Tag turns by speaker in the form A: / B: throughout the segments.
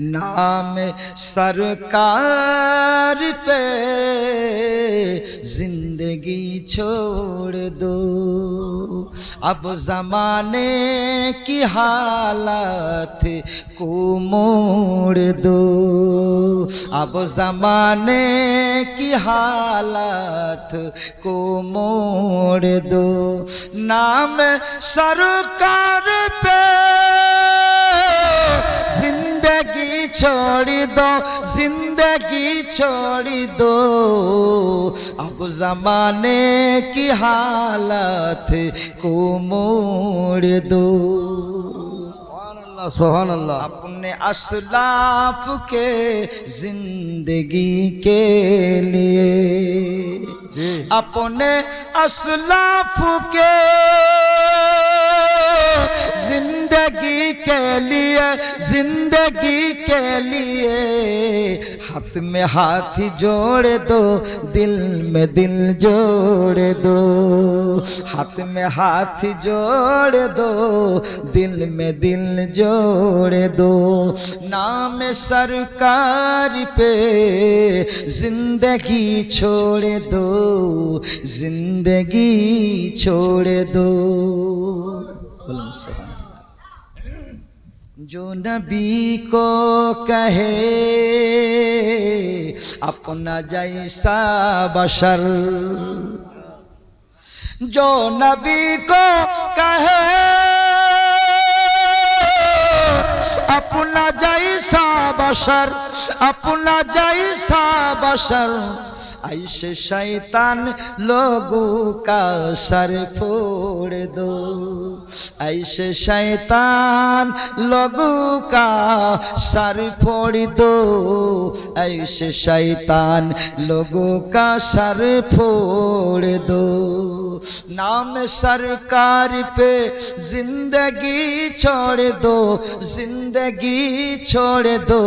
A: नाम सरकार पे ज़िंदगी छोड़ दो। अब जमाने की हालत को मोड़ दो। अब जमाने की हालत को मोड़ दो। नाम सरकार छोड़ी दो जिंदगी छोड़ी दो अब जमाने की हालत को मोड़ दो
B: अल्लाह
A: अपने असलाफ के जिंदगी के लिए अपने असलाफ के ज़िंदगी के लिए, ज़िंदगी के लिए। हाथ में हाथ जोड़ दो, दिल में दिल जोड़ दो। हाथ में हाथ जोड़ दो, दिल में दिल जोड़ दो। नाम सरकार पे ज़िंदगी छोड़ दो, ज़िंदगी छोड़ दो। जो नबी को कहे, अपना जैसा बशर। जो नबी को कहे, अपना जैसा बशर, अपना जैसा बशर। আইসে শৈতান লগু কাসার ফোড় দো। আইসে শৈতান লগু কাসার ফোড় দো। আইসে শৈতান লগু কাসার ফোড় দো। नाम सरकार पे ज़िंदगी छोड़ दो, ज़िंदगी छोड़ दो।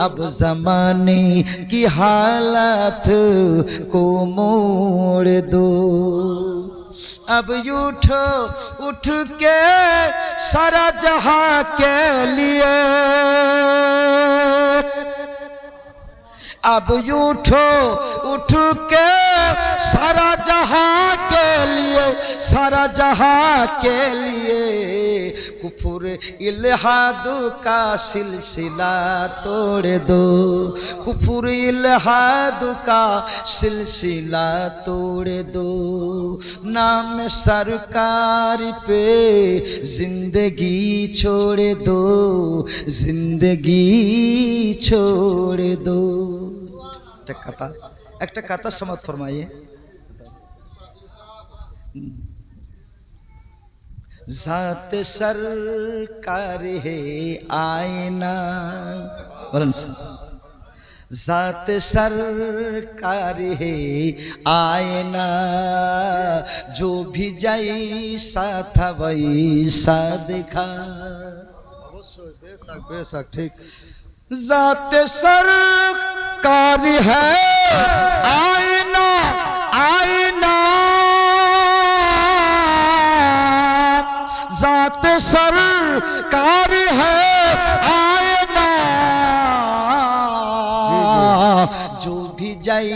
A: अब जमाने की हालत को मोड़ दो। अब उठो, उठ के सारा जहाँ के लिए। अब उठो, उठ के सारा जहाँ सारा जहां के लिए कुफुर इल्हाद का सिलसिला तोड़ दो कुफुर इल्हाद का सिलसिला तोड़ दो नाम सरकार पे जिंदगी छोड़ दो जिंदगी छोड़ दो একটা কথা একটা কথা সমাজ ফরমাইয়ে जात सरकार है आयना। वरन जात सरकार है आयना। जो भी जाई साथ वैसा दिखा।
B: बेशक बेशक ठीक
A: जात सरकार है आय ভিজাই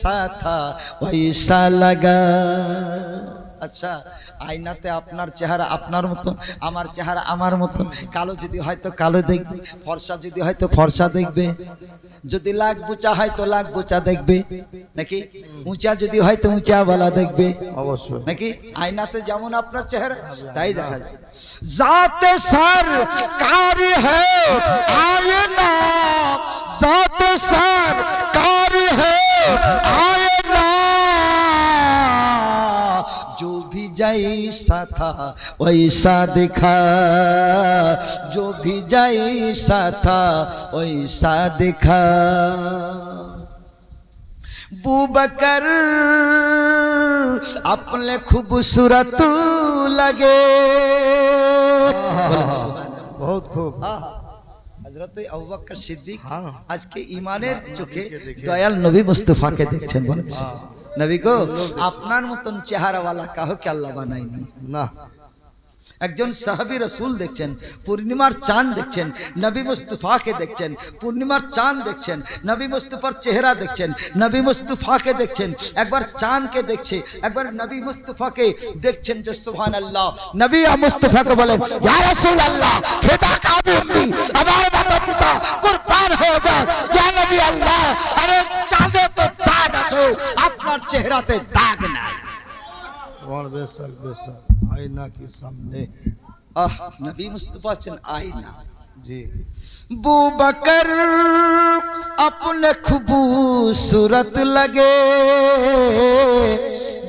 A: সাথা পয়সা লাগা। আচ্ছা আয়নাতে আপনার চেহারা আপনার মতন আমার চেহারা আমার মতন। কালো যদি হয়তো কালো দেখবে ফর্সা যদি হয়তো ফর্সা দেখবে। যদি লাখ বুচা হয়তো লাখ বুচা দেখবে। নাকি? উঁচা যদি হয়তো উঁচা বলা দেখবে।
B: অবশ্যই।
A: নাকি? আয়নাতে যেমন আপনার চেহারা তাই দেখা যায়। জাত সর কার আয়না। জাত সর কার আয়না। जैसा था वैसा दिखा जो भी जैसा था वैसा दिखा बुबकर अपने खूबसूरत लगे
B: বহুত খুব
A: হজরত আবু বকর সিদ্দিক
B: হ্যাঁ।
A: আজকে ইমানের চোখে
B: দেখে।
A: দয়াল নবী মুস্তফাকে দেখছেন বলেন নবী গো আপনার মতন চেহারাওয়ালা কাহকে আল্লাহ বানায়নি।
B: না।
A: একজন সাহাবী রসুল দেখছেন পূর্ণিমার চাঁদ দেখছেন নবী মুস্তফাকে দেখছেন পূর্ণিমার চাঁদ দেখছেন নবী মুস্তফার চেহারা দেখছেন নবী মুস্তফাকে দেখছেন একবার চাঁদকে দেখছে একবার নবী মুস্তফাকে দেখছেন যে সুবহান আল্লাহ নবী মুস্তফাকে বলেন ইয়া
B: सर बेसर आईना के सामने।
A: आह नबी मुस्तफ़ा चन आईना।
B: जी।
A: बू बकर अपने खूबसूरत लगे।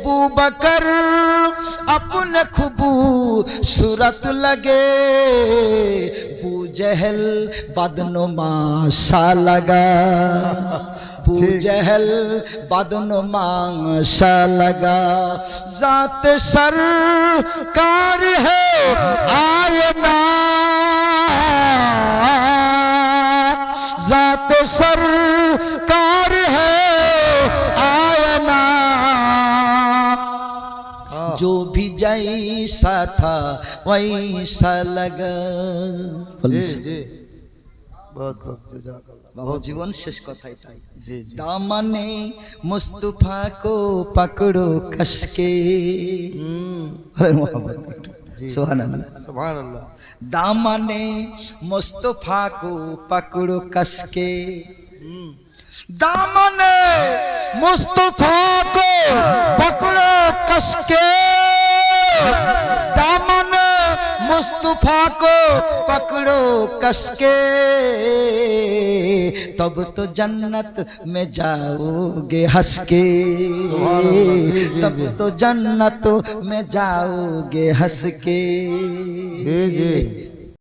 A: बू बकर अपने खुबू सूरत लगे। बू जहल बदनुमा सा लगा। बू जहल बदनुमा सा लगा। जात सर कार है आयना जात सरकार है आयना
B: हाँ।
A: जो भी जैसा था वैसा लगा।
B: जी जी। बहुत जजाकल्लाह
A: বাবা জীবন শেষ কথা এটাই
B: দামানে মুস্তফা
A: কো পাকড়ো কসকে দামানে মুস্তফা
B: কো
A: পাকড়ো কসকে
B: দামানে
A: মুস্তফা কো
B: পাকড়ো কসকে
A: দামানে मुस्तफ़ा को पकड़ो कसके। तब तो जन्नत में जाओगे हंस के
B: सुभान अल्लाह, जी, जी,
A: तब तो जन्नत में जाओगे हंस के
B: जी जी।